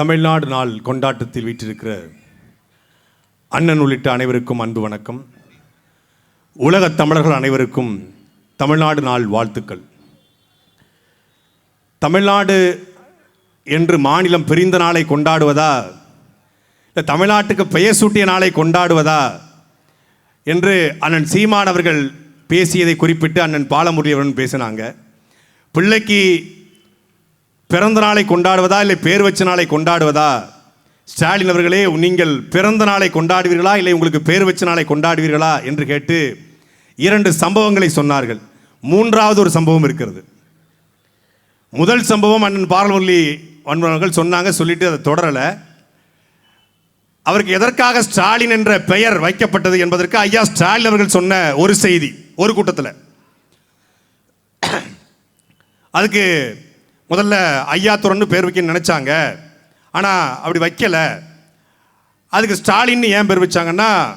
தமிழ்நாடு நாள் கொண்டாட்டத்தில் வீற்றிருக்கிற அண்ணன் உள்ளிட்ட அனைவருக்கும் அன்பு வணக்கம். உலகத் தமிழர்கள் அனைவருக்கும் தமிழ்நாடு நாள் வாழ்த்துக்கள். தமிழ்நாடு என்று மாநிலம் பிரிந்த நாளை கொண்டாடுவதா? இல்லை தமிழ்நாட்டுக்கு பெயர் சூட்டிய நாளை கொண்டாடுவதா? என்று அண்ணன் சீமான் அவர்கள் பேசியதை குறிப்பிட்டு அண்ணன் பாலமுருகன் பேசினாங்க. பிள்ளைக்கு பிறந்த நாளை கொண்டாடுவதா இல்லை பேர் வச்ச நாளை கொண்டாடுவதா? ஸ்டாலின் அவர்களே நீங்கள் பிறந்த நாளை கொண்டாடுவீர்களா? இல்லை உங்களுக்கு பேர் வச்ச நாளை கொண்டாடுவீர்களா? என்று கேட்டு இரண்டு சம்பவங்களை சொன்னார்கள். மூன்றாவது ஒரு சம்பவம் இருக்கிறது. முதல் சம்பவம் அண்ணன் பாரமுரளி அன்பர்கள் சொன்னாங்க சொல்லிட்டு அதை தொடரலை. அவருக்கு எதற்காக ஸ்டாலின் என்ற பெயர் வைக்கப்பட்டது என்பதற்கு ஐயா ஸ்டாலின் அவர்கள் சொன்ன ஒரு செய்தி ஒரு கூட்டத்தில். அதுக்கு முதல்ல ஐயாத்துறன்னு பேர் வைக்க நினச்சாங்க. ஆனால் அப்படி வைக்கலை. அதுக்கு ஸ்டாலின் ஏன் பேர் வச்சாங்கன்னா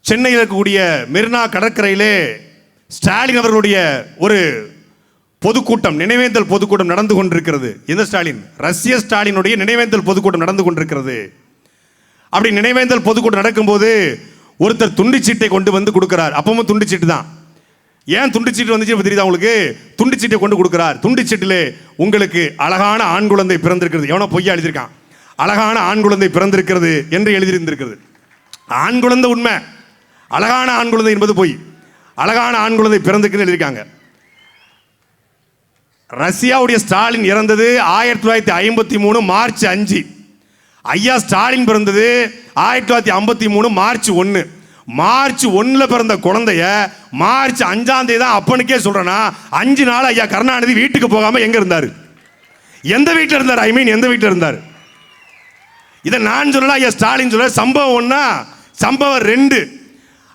சென்னையில் இருக்கக்கூடிய மெரினா கடற்கரையிலே ஸ்டாலின் அவர்களுடைய ஒரு பொதுக்கூட்டம் நினைவேந்தல் பொதுக்கூட்டம் நடந்து கொண்டிருக்கிறது. எந்த ஸ்டாலின்? ரஷ்ய ஸ்டாலினுடைய நினைவேந்தல் பொதுக்கூட்டம் நடந்து கொண்டிருக்கிறது. அப்படி நினைவேந்தல் பொதுக்கூட்டம் நடக்கும்போது ஒருத்தர் துண்டிச்சீட்டை கொண்டு வந்து கொடுக்குறார். அப்பவும் துண்டிச்சீட்டு தான். ஏன் துண்டுச்சீட்டு வந்துச்சு தெரியுதா உங்களுக்கு? துண்டுச்சீட்டை கொண்டு கொடுக்குறார். துண்டிச்சீட்டிலே உங்களுக்கு அழகான ஆண் குழந்தை பிறந்திருக்கிறது. எவனோ பொய்யா எழுதியிருக்கான். அழகான ஆண் குழந்தை பிறந்திருக்கிறது என்று எழுதியிருந்திருக்கிறது. ஆண் குழந்தை உண்மை. அழகான ஆண் குழந்தை என்பது பொய். அழகான ஆண் குழந்தை பிறந்திருக்குன்னு எழுதியிருக்காங்க. ரஷ்யாவுடைய ஸ்டாலின் இறந்தது ஆயிரத்தி தொள்ளாயிரத்தி ஐம்பத்தி மூணு மார்ச் அஞ்சு. ஐயா ஸ்டாலின் பிறந்தது ஆயிரத்தி தொள்ளாயிரத்தி ஐம்பத்தி மூணு மார்ச் ஒன்று மார்ச் ஒன்றில் பிறந்த குழந்தைய மார்ச் அஞ்சாம் தேதி தான் அப்பனுக்கே சொல்கிறேன்னா அஞ்சு நாள் ஐயா கருணாநிதி வீட்டுக்கு போகாமல் எங்கே இருந்தார்? எந்த வீட்டில் இருந்தார்? ஐ மீன் எந்த வீட்டில் இருந்தார்? இதை நான் சொல்லல ஐயா ஸ்டாலின் சொல்ல சம்பவம் ஒன்றா சம்பவம் ரெண்டு.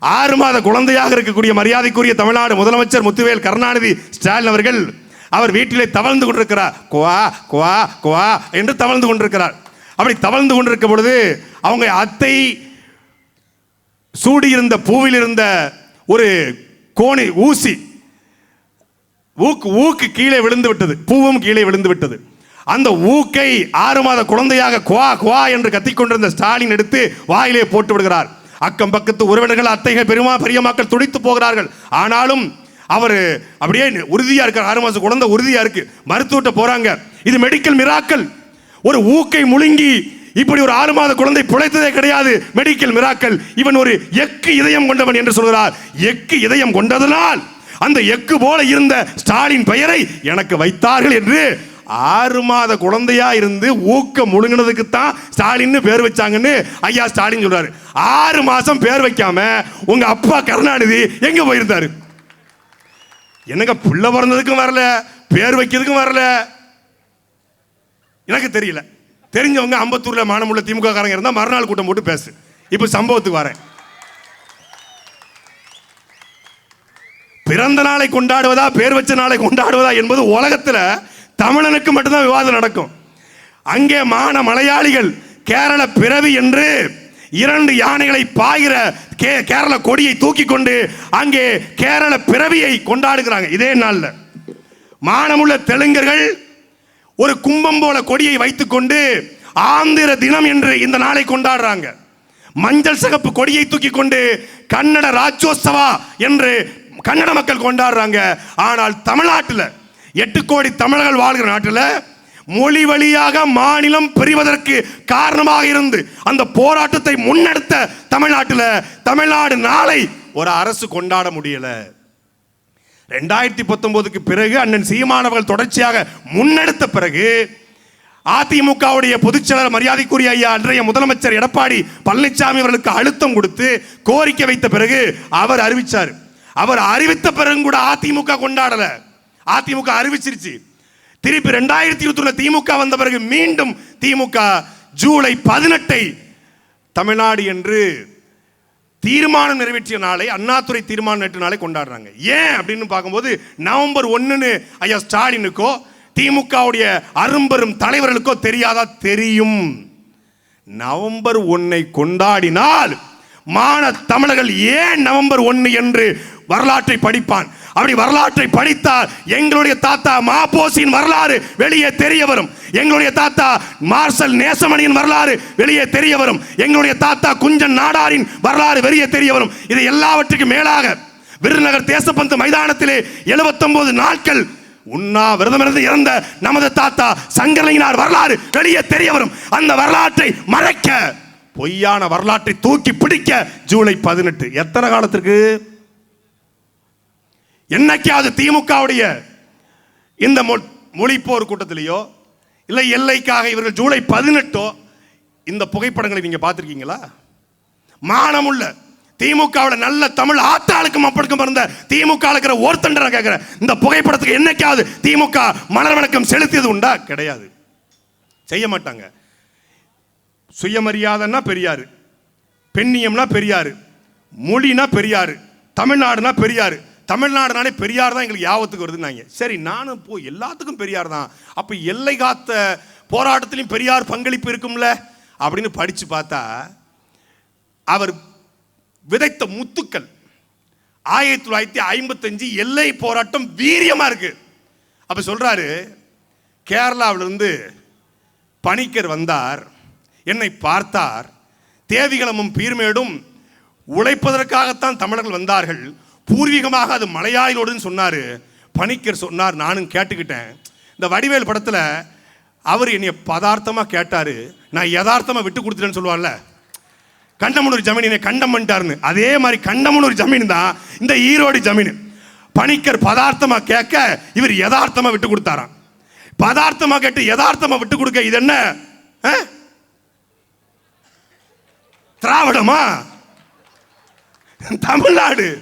ஆறு மாத குழந்தையாக இருக்கக்கூடிய மரியாதைக்குரிய தமிழ்நாடு முதலமைச்சர் முத்துவேல் கருணாநிதி ஸ்டாலின் அவர்கள் அவர் வீட்டிலே தவழ்ந்து கொண்டிருக்கிறார். குவா குவா குவா என்று தவழ்ந்து கொண்டிருக்கிறார். அப்படி தவழ்ந்து கொண்டிருக்க பொழுது அவங்க அத்தை சூடியிருந்த பூவில் இருந்த ஒரு கோணி ஊசி ஊக்கு ஊக்கு கீழே விழுந்து விட்டது. பூவும் கீழே விழுந்து விட்டது. அந்த ஊக்கை ஆறு மாத குழந்தையாக குவா குவா என்று கத்திக்கொண்டிருந்த ஸ்டாலின் எடுத்து வாயிலே போட்டு விடுகிறார். அக்கம் பக்கத்து உறவினர்கள் அத்தைகள் பெருமா பெரியமாக்கள் துடித்து போகிறார்கள். ஆனாலும் அவர் அப்படியே உறுதியாக இருக்கார். ஆறு மாதம் குழந்தை உறுதியாக இருக்கு. மருத்துவட்ட போறாங்க. இது மெடிக்கல் மிராக்கல் ஒரு ஊக்கை முழுங்கி இப்படி ஒரு ஆறு மாத குழந்தை பிழைத்ததே கிடையாது. மெடிக்கல் மிராக்கல் இவன் ஒரு எக்கு இதயம் கொண்டவன் என்று சொல்கிறார். எக்கு இதயம் கொண்டதனால் அந்த எக்கு போல இருந்த ஸ்டாலின் பெயரை எனக்கு வைத்தார்கள் என்று ஆறு மாத குழந்தையா இருந்து ஊக்க முழுங்கினதுக்கு தான் ஸ்டாலின் பேர் வச்சாங்கன்னு ஐயா ஸ்டாலின் சொல்றாரு. ஆறு மாசம் பேர் வைக்காம உங்க அப்பா கருணாநிதி எங்க போயிருந்தாரு? என்னங்க பிள்ளை பிறந்ததுக்கும் வரல பேர் வைக்கிறதுக்கும் வரல? எனக்கு தெரியல. தெரிஞ்சவங்க அம்பத்தூரில் மானமுள்ள திமுக காரங்க இருந்தால் மறுநாள் கூட்டம் போட்டு பேசு. இப்போ சம்பவத்துக்கு வரேன். பிறந்த நாளை கொண்டாடுவதா பேர் வச்ச நாளை கொண்டாடுவதா என்பது உலகத்தில் தமிழனுக்கு மட்டும்தான் விவாதம் நடக்கும். அங்கே மான மலையாளிகள் கேரள பிறவி என்று இரண்டு யானைகளை பாய்கிற கே கேரள கொடியை தூக்கி கொண்டு அங்கே கேரள பிறவியை கொண்டாடுகிறாங்க. இதே நாளில். மானமுள்ள தெலுங்கர்கள் ஒரு கும்பம் போல கொடியை வைத்துக்கொண்டு ஆந்திர தினம் என்று இந்த நாளை கொண்டாடுறாங்க. மஞ்சள் சிகப்பு கொடியை தூக்கி கொண்டு கன்னட ராஜ்யோத்சவா என்று கன்னட மக்கள் கொண்டாடுறாங்க. ஆனால் தமிழ்நாட்டில் எட்டு கோடி தமிழர்கள் வாழ்கிற நாட்டில் மொழி வழியாக மாநிலம் பெறுவதற்கு காரணமாக இருந்து அந்த போராட்டத்தை முன்னெடுத்த தமிழ்நாட்டில் தமிழ்நாடு நாளை ஒரு அரசு கொண்டாட முடியலை. ரெண்டாயிரத்தி பத்தொன்பதுக்கு பிறகு அண்ணன் சீமானவர்கள் தொடர்ச்சியாக முன்னெடுத்த பிறகு அதிமுகவுடைய பொதுச்செயலர் மரியாதைக்குரிய ஐயா அன்றைய முதலமைச்சர் எடப்பாடி பழனிசாமி அவர்களுக்கு அழுத்தம் கொடுத்து கோரிக்கை வைத்த பிறகு அவர் அறிவிச்சார். அவர் அறிவித்த பிறகு கூட அதிமுக கொண்டாடல. அதிமுக அறிவிச்சிருச்சு. திருப்பி ரெண்டாயிரத்தி இருபத்தி ஒண்ணு திமுக வந்த பிறகு மீண்டும் திமுக ஜூலை பதினெட்டை தமிழ்நாடு என்று தீர்மானம் நிறைவேற்றிய நாளை அண்ணாத்துறை தீர்மானம் நேற்று நாளை கொண்டாடுறாங்க. ஏன் அப்படின்னு பார்க்கும்போது நவம்பர் ஒன்றுன்னு ஐயா ஸ்டாலினுக்கோ திமுகவுடைய அரும்பெரும் தலைவர்களுக்கோ தெரியாதா? தெரியும். நவம்பர் ஒன்னை கொண்டாடினால் மான தமிழர்கள் ஏன் நவம்பர் ஒன்று என்று வரலாற்றை படிப்பான்? அப்படி வரலாற்றை படித்தால் எங்களுடைய தாத்தா மாப்போசியின் வரலாறு வெளியே தெரிய வரும். எங்களுடைய தாத்தா மார்சல் நேசமணியின் வரலாறு வெளியே தெரிய வரும். எங்களுடைய தாத்தா குஞ்சன் நாடாரின் வரலாறு வெளியே தெரிய வரும். இது எல்லாவற்றுக்கும் மேலாக விருதுநகர் தேசப்பந்து மைதானத்திலே 79 நாட்கள் உண்ணா விரதமிருந்து இறந்த நமது தாத்தா சங்கரலிங்கனார் வரலாறு வெளியே தெரிய வரும். அந்த வரலாற்றை மறைக்க பொய்யான வரலாற்றை தூக்கி பிடிக்க ஜூலை பதினெட்டு. எத்தனை காலத்திற்கு? என்னைக்காவது திமுகவுடைய இந்த மொ- மொழிப்போர் கூட்டத்திலேயோ இல்லை எல்லைக்காக இவர்கள் ஜூலை பதினெட்டோ இந்த புகைப்படங்களை நீங்கள் பார்த்துருக்கீங்களா? மானமுள்ள திமுகவில் நல்ல தமிழ் ஆத்தாளுக்கும் மப்பனுக்கும் இருந்த திமுக இருக்கிற ஒருத்தண்டரை கேட்குறேன். இந்த புகைப்படத்துக்கு என்னைக்காவது திமுக மலர் வணக்கம் செலுத்தியது உண்டா? கிடையாது. செய்ய மாட்டாங்க. சுயமரியாதைன்னா பெரியாரு. பெண்ணியம்னா பெரியாரு. மொழினா பெரியாரு. தமிழ்நாடுனா பெரியாரு. தமிழ்நாடுனாலே பெரியார் தான் எங்களுக்கு யாபத்துக்கு வருதுன்னாங்க. சரி நானும் போ எல்லாத்துக்கும் பெரியார் தான். அப்போ எல்லை காத்த போராட்டத்திலையும் பெரியார் பங்களிப்பு இருக்கும்ல? அப்படின்னு படித்து பார்த்தா அவர் விதைத்த முத்துக்கள். ஆயிரத்தி தொள்ளாயிரத்தி ஐம்பத்தஞ்சு எல்லை போராட்டம் வீரியமாக இருக்கு. அப்போ சொல்கிறாரு கேரளாவிலிருந்து பணிக்கர் வந்தார். என்னை பார்த்தார். தேவிகளமும் பீர்மேடும் உழைப்பதற்காகத்தான் தமிழர்கள் வந்தார்கள். பூர்வீகமாக அது மலையாயினோடுன்னு சொன்னார். பணிக்கர் சொன்னார் நானும் கேட்டுக்கிட்டேன். இந்த வடிவேல் படத்தில் அவர் என்னை பதார்த்தமாக கேட்டார். நான் யதார்த்தமாக விட்டு கொடுத்துட்டேன்னு சொல்லுவார்ல. கண்டமனூர் ஜமீன் என்னை கண்டம் பண்ணிட்டாருன்னு. அதே மாதிரி கண்டமனூர் ஜமீன் தான் இந்த ஈரோடு ஜமீன். பணிக்கர் பதார்த்தமாக கேட்க இவர் யதார்த்தமாக விட்டு கொடுத்தாராம். பதார்த்தமாக கேட்டு யதார்த்தமாக விட்டு கொடுக்க இது என்ன? ஆ? திராவிடமா? தமிழ்நாடு.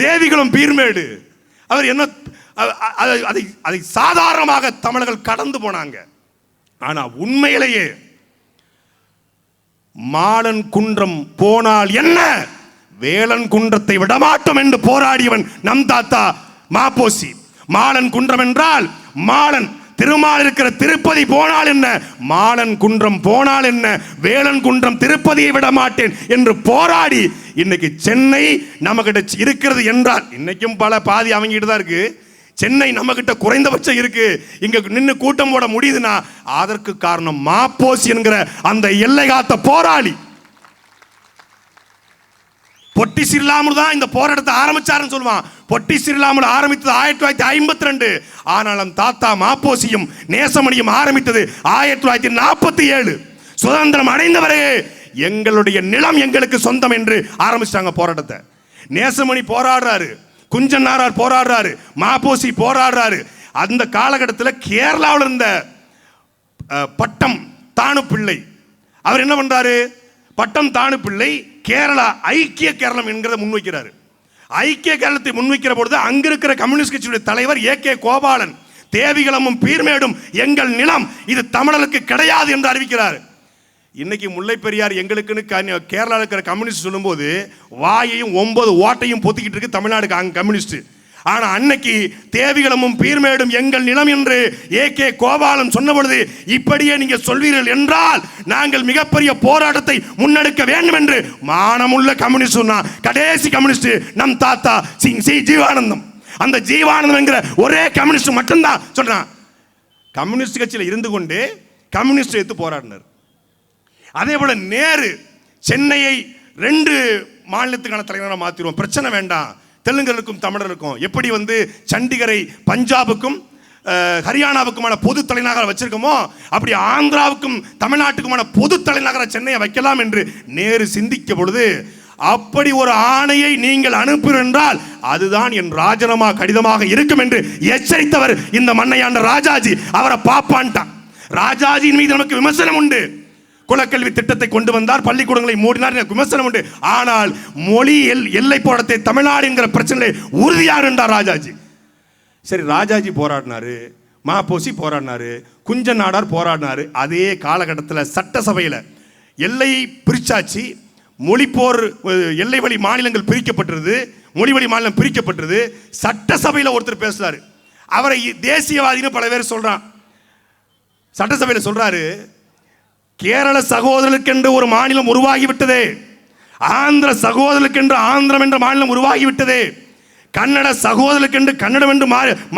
தேவிகளும் பீர்மேடு. அவர் என்ன அதை- அதை அதை சாதாரணமாக தமிழர்கள் கடந்து போனாங்க. ஆனா உண்மையிலேயே மாலன் குன்றம் போனால் என்ன? வேலன் குன்றத்தை விடமாட்டோம் என்று போராடியவன் நம் தாத்தா மாப்போசி. மாலன் குன்றம் என்றால் மாலன் திருமால் இருக்கிற திருப்பதி போனால் என்ன? மாலன் குன்றம் போனால் என்ன? வேலன் குன்றம் திருப்பதியை விட மாட்டேன் என்று போராடி இன்னைக்கு சென்னை நம்மகிட்ட இருக்கிறது என்றால் இன்னைக்கும் பல பாதி அவங்கிட்டு தான் இருக்கு. சென்னை நம்ம கிட்ட குறைந்தபட்சம் இருக்கு. இங்க நின்று கூட்டம் போட முடியுதுன்னா அதற்கு காரணம் மாப்போசி என்கிற அந்த எல்லை காத்த போராளி. பொட்டி சிறிலாமல் தான் இந்த போராட்டத்தை ஆரம்பிச்சாருன்னு சொல்லுவான். பொட்டி சிறிலாமல் ஆரம்பித்தது ஆயிரத்தி தொள்ளாயிரத்தி ஐம்பத்தி ரெண்டு. ஆனாலும் தாத்தா மாப்போசியும் நேசமணியும் ஆரம்பித்தது ஆயிரத்தி தொள்ளாயிரத்தி நாற்பத்தி ஏழு. சுதந்திரம் அடைந்த பிறகு எங்களுடைய நிலம் எங்களுக்கு சொந்தம் என்று ஆரம்பிச்சிட்டாங்க போராட்டத்தை. நேசமணி போராடுறாரு குஞ்சன் நாரார் போராடுறாரு மாப்போசி போராடுறாரு. அந்த காலகட்டத்தில் கேரளாவில் இருந்த பட்டம் தானு பிள்ளை அவர் என்ன பண்றாரு? பட்டம் தானு பிள்ளை கேரளா ஐக்கிய கேரளம் என்கிறத முன்வைக்கிறார். ஐக்கிய கேரளத்தை முன்வைக்கிற பொழுது அங்கிருக்கிற கம்யூனிஸ்ட் கட்சியுடைய தலைவர் ஏ கே கோபாலன் தேவிகளமும் பீர்மேடும் எங்கள் நிலம் இது தமிழர்களுக்கு கிடையாது என்று அறிவிக்கிறார். இன்னைக்கு முல்லை பெரியார் எங்களுக்குன்னு க- இருக்கிற கம்யூனிஸ்ட் சொல்லும்போது வாயையும் ஒன்பது ஓட்டையும் பொத்திக்கிட்டு இருக்கு தமிழ்நாடு கம்யூனிஸ்ட் ஆனால் அன்னைக்கு தேவிகளமும் பீர்மேடும் எங்கள் நிலம் என்று ஏ கே கோபாலன் சொன்ன பொழுது இப்படியே நீங்கள் சொல்வீர்கள் என்றால் நாங்கள் மிகப்பெரிய போராட்டத்தை முன்னெடுக்க வேண்டும் என்று மானமுள்ள கம்யூனிஸ்ட் சொன்னா கடைசி கம்யூனிஸ்ட் நம் தாத்தா சிங் சி ஜீவானந்தம். அந்த ஜீவானந்தம் என்கிற ஒரே கம்யூனிஸ்ட் மட்டும்தான் சொல்றான். கம்யூனிஸ்ட் கட்சியில் இருந்து கொண்டு கம்யூனிஸ்ட் எடுத்து போராடினார். அதே போல நேரு சென்னையை ரெண்டு மாநிலத்துக்கான தலைவராக மாற்றிடுவோம் பிரச்சனை வேண்டாம். தெலுங்கருக்கும் தமிழருக்கும் எப்படி வந்து சண்டிகரை பஞ்சாபுக்கும் ஹரியானாவுக்குமான பொது தலைநகரம் வச்சிருக்கோமோ அப்படி ஆந்திராவுக்கும் தமிழ்நாட்டுக்குமான பொது தலைநகர சென்னையை வைக்கலாம் என்று நேரு சிந்திக்க பொழுது அப்படி ஒரு ஆணையை நீங்கள் அனுப்புகிறீர்கள் என்றால் அதுதான் என் ராஜினாமா கடிதமாக இருக்கும் என்று எச்சரித்தவர் இந்த மண்ணையாண்ட ராஜாஜி. அவரை பாப்பான்ட்டான். ராஜாஜியின் மீது நமக்கு விமர்சனம் உண்டு. குலக்கல்வி திட்டத்தை கொண்டு வந்தார் பள்ளிக்கூடங்களை மூடினார் எனக்கு விமர்சனம் உண்டு. ஆனால் மொழி எல் எல்லை போடத்தை தமிழ்நாடு என்கிற பிரச்சனையை உறுதியார் என்றார் ராஜாஜி. சரி ராஜாஜி போராடினாரு மாப்போசி போராடினாரு குஞ்ச நாடார் போராடினாரு. அதே காலகட்டத்தில் சட்டசபையில் எல்லை பிரிச்சாச்சு. மொழிப்போர் எல்லை வழி மாநிலங்கள் பிரிக்கப்பட்டிருது மொழி வழி மாநிலம் பிரிக்கப்பட்டிருது சட்டசபையில் ஒருத்தர் பேசுறாரு. அவரை தேசியவாதின்னு பல பேர் சொல்றான். சட்டசபையில் சொல்றாரு கேரள சகோதரர்களுக்கென்று ஒரு மாநிலம் உருவாகிவிட்டது. ஆந்திர சகோதரர்களுக்கென்று ஆந்திரம் என்ற மாநிலம் உருவாகிவிட்டது. கன்னட சகோதரர்களுக்கென்று கன்னடம் என்று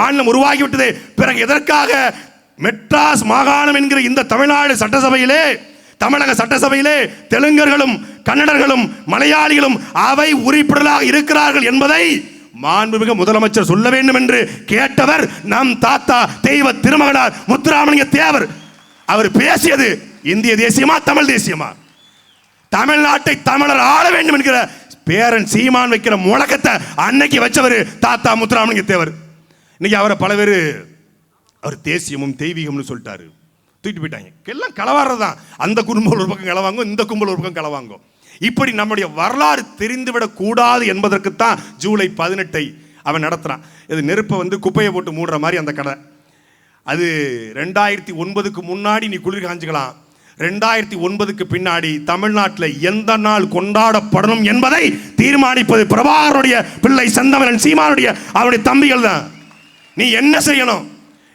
மாநிலம் உருவாகிவிட்டது. பிறகு எதற்காக மெட்ராஸ் மாகாணம் என்கிற இந்த தமிழ்நாடு சட்டசபையிலே தமிழக சட்டசபையிலே தெலுங்கர்களும் கன்னடர்களும் மலையாளிகளும் அவை உறுப்பினர்களாக இருக்கிறார்கள் என்பதை மாண்புமிகு முதலமைச்சர் சொல்ல வேண்டும் என்று கேட்டவர் நம் தாத்தா தெய்வ திருமகனார் முத்துராமலிங்க தேவர். அவர் பேசியது இந்திய தேசியமா தமிழ் தேசியமா? தமிழ்நாட்டை தமிழர் ஆள வேண்டும் என்கிற பேரன் சீமான் வைக்கிற முழக்கத்தை அன்னைக்கு வச்சவர் தாத்தா முத்துராமலிங்க தேவர். இன்னைக்கு அவரை பல பேர் அவர் தேசியமும் தெய்வீகம்னு சொல்லிட்டாரு. தூக்கிட்டு போயிட்டாங்க. எல்லாம் களவாடுறது தான் அந்த கும்பல் ஒரு பக்கம் களவாங்கும் இந்த கும்பல் ஒரு பக்கம் களவாங்கும். இப்படி நம்முடைய வரலாறு தெரிந்துவிடக் கூடாது என்பதற்குத்தான் ஜூலை பதினெட்டை அவன் நடத்துகிறான் இது நெருப்பை வந்து குப்பையை போட்டு மூடுற மாதிரி அந்த கடை அது ரெண்டாயிரத்தி ஒன்பதுக்கு முன்னாடி நீ குளிர் காஞ்சிக்கலாம். ரெண்டாயிரத்தி ஒன்பதுக்கு பின்னாடி தமிழ்நாட்டில் எந்த நாள் கொண்டாடப்படணும் என்பதை தீர்மானிப்பது பிரபாகருடைய பிள்ளை செந்தமரன் சீமானுடைய அவருடைய தம்பிகள் தான். நீ என்ன செய்யணும்?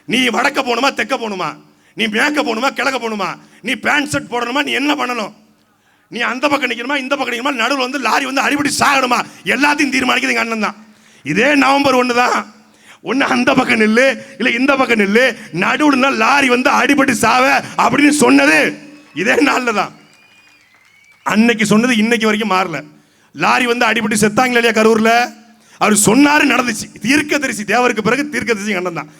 நீ வடக்க போகணுமா தெக்க போகணுமா? நீ மேக்க போகணுமா கிழக்க போகணுமா? நீ பேண்ட் ஷர்ட் போடணுமா நீ என்ன பண்ணணும்? நீ அந்த பக்கம் நிற்கணுமா இந்த பக்கம் நிற்கணுமா நடுவில் வந்து லாரி வந்து அடிபடி சாகணுமா? எல்லாத்தையும் தீர்மானிக்கிறது எங்கள் அண்ணன் தான். இதே நவம்பர் ஒன்று தான். ஒன்று அந்த பக்கம் நில்லு இல்லை இந்த பக்கம் நில்லு நடுவுல லாரி வந்து அடிபட்டு சாவ அப்படின்னு சொன்னது. இதே நாளில் தான். அன்னைக்கு சொன்னது இன்னைக்கு வரைக்கும் மாறல. லாரி வந்து அடிபட்டு செத்தாங்களே இல்லையா கரூரில்? அவர் சொன்னாரு நடந்துச்சு. தீர்க்க தரிசி தேவருக்கு பிறகு தீர்க்க தரிசி கண்டம் தான்.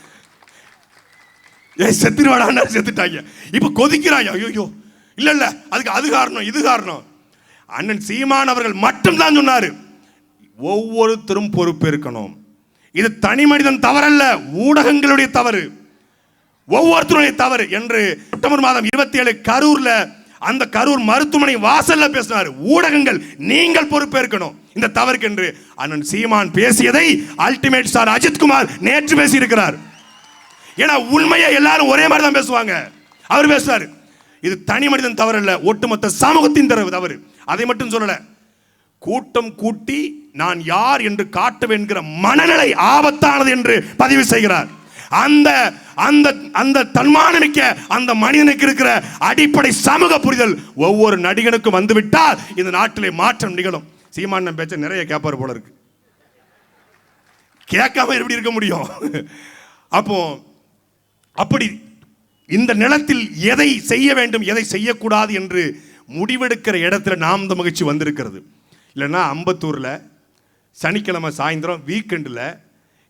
ஏ செத்துருவாடான்னு செத்துட்டாங்க. இப்போ கொதிக்கிறாங்க. ஐயோ இல்லை இல்லை. அதுக்கு அது காரணம் இது காரணம். அண்ணன் சீமான் அவர்கள் மட்டும்தான் சொன்னார். ஒவ்வொருத்தரும் பொறுப்பேற்கணும். இது தனி மனிதன் தவறல்ல ஊடகங்களுடைய தவறு. ஒவ்வொருத்தருடைய தவறு என்று செப்டம்பர் மாதம் இருபத்தி ஏழு கரூர்ல அந்த கரூர் மருத்துவமனை வாசல்ல பேசினார். ஊடகங்கள் நீங்கள் பொறுப்பேற்கணும். இந்த தவறுக்கு என்று அண்ணன் சீமான் பேசியதை அல்டிமேட் ஸ்டார் அஜித்குமார் நேற்று பேசியிருக்கிறார். ஏன்னா உண்மையை எல்லாரும் ஒரே மாதிரி தான் பேசுவாங்க. அவர் பேசுறாரு இது தனி மனிதன் தவறு இல்லை ஒட்டுமொத்த சமூகத்தின் தவறு தவறு. அதை மட்டும் சொல்லல கூட்டம் கூட்டி நான் யார் என்று காட்டுவேன் என்கிற மனநிலை ஆபத்தானது என்று பதிவு செய்கிறார். அந்த அந்த அந்த தன்மானமிக்க அந்த மனிதனுக்கு இருக்கிற அடிப்படை சமூக புரிதல் ஒவ்வொரு நடிகனுக்கும் வந்துவிட்டால் இந்த நாட்டிலே மாற்றம் நிகழும். சீமானன் பேச்ச நிறைய கேட்பார் போல இருக்கு. கேட்காம எப்படி இருக்க முடியும்? அப்போ அப்படி இந்த நிலத்தில் எதை செய்ய வேண்டும் எதை செய்யக்கூடாது என்று முடிவெடுக்கிற இடத்துல நாம் இந்த மகிழ்ச்சி வந்திருக்கிறது. இல்லைன்னா அம்பத்தூரில் சனிக்கிழமை சாயந்தரம் வீக்கெண்டில்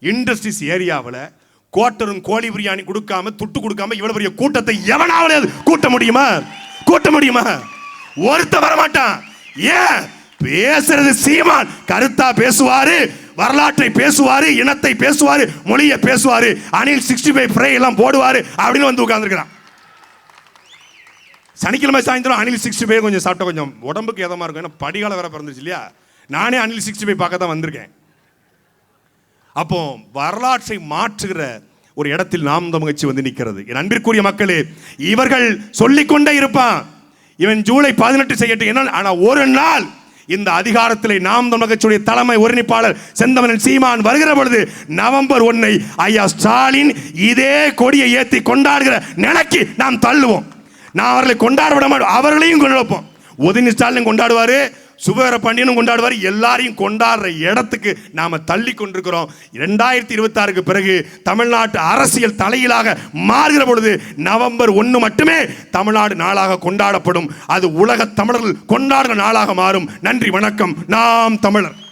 இண்டஸ்ட்ரீஸ் ஏரியாவில் கோட்டரும் கோழி பிரியாணி கொடுக்காம துட்டு கொடுக்காம இவ்வளவு பெரிய கூட்டத்தை எவனாவது கூட்ட முடியுமா? கூட்ட முடியுமா? ஒருத்த வரமாட்டான். ஏன்? பேசுறது சீமான். கருத்தா பேசுவாரு வரலாற்றை பேசுவாரு இனத்தை பேசுவாரு மொழியை பேசுவாரு. அனில் சிக்ஸ்டி ஃபைவ் ஃப்ரை எல்லாம் போடுவாரு அப்படின்னு வந்து உட்கார்ந்துருக்கிறான். சனிக்கிழமை சாயந்தரம் அணில் சிக்ஸ்டி ஃபைவ் கொஞ்சம் சாப்பிட்டா கொஞ்சம் உடம்புக்கு எதமாக இருக்கும்? ஏன்னா படிகால வேற பிறந்துச்சு இல்லையா? நானே அணில் சிக்ஸ்டி ஃபைவ் பார்க்க தான் வந்திருக்கேன். அப்போ வரலாற்றை மாற்றுகிற ஒரு இடத்தில் நாம் தமிழ்ச்சி வந்து நிற்கிறது. என் அன்பிற்குரிய மக்களே இவர்கள் சொல்லிக்கொண்டே இருப்பான். இவன் ஜூலை பதினெட்டு செய்யட்டும் என்ன ஆனால் ஒரு நாள் இந்த அதிகாரத்தில் நாம் தமிழகச்சுடைய தலைமை ஒருங்கிணைப்பாளர் செந்தமனன் சீமான் வருகிற பொழுது நவம்பர் ஒன்னை ஐயா ஸ்டாலின் இதே கொடியை ஏற்றி கொண்டாடுகிற நிலைக்கு நாம் தள்ளுவோம். நான் அவர்களை கொண்டாட விட மாட்டோம் அவர்களையும் கொண்டாடுப்போம் உதயநிதி ஸ்டாலின் கொண்டாடுவாரு சுபகர பாண்டியனும் கொண்டாடுவார். எல்லாரையும் கொண்டாடுற இடத்துக்கு நாம தள்ளி கொண்டிருக்கிறோம். ரெண்டாயிரத்தி இருபத்தாறுக்கு பிறகு தமிழ்நாட்டு அரசியல் தலையிலாக மாறுகிற பொழுது நவம்பர் ஒன்று மட்டுமே தமிழ்நாடு நாளாக கொண்டாடப்படும். அது உலக தமிழர்கள் கொண்டாடுற நாளாக மாறும். நன்றி வணக்கம். நாம் தமிழர்.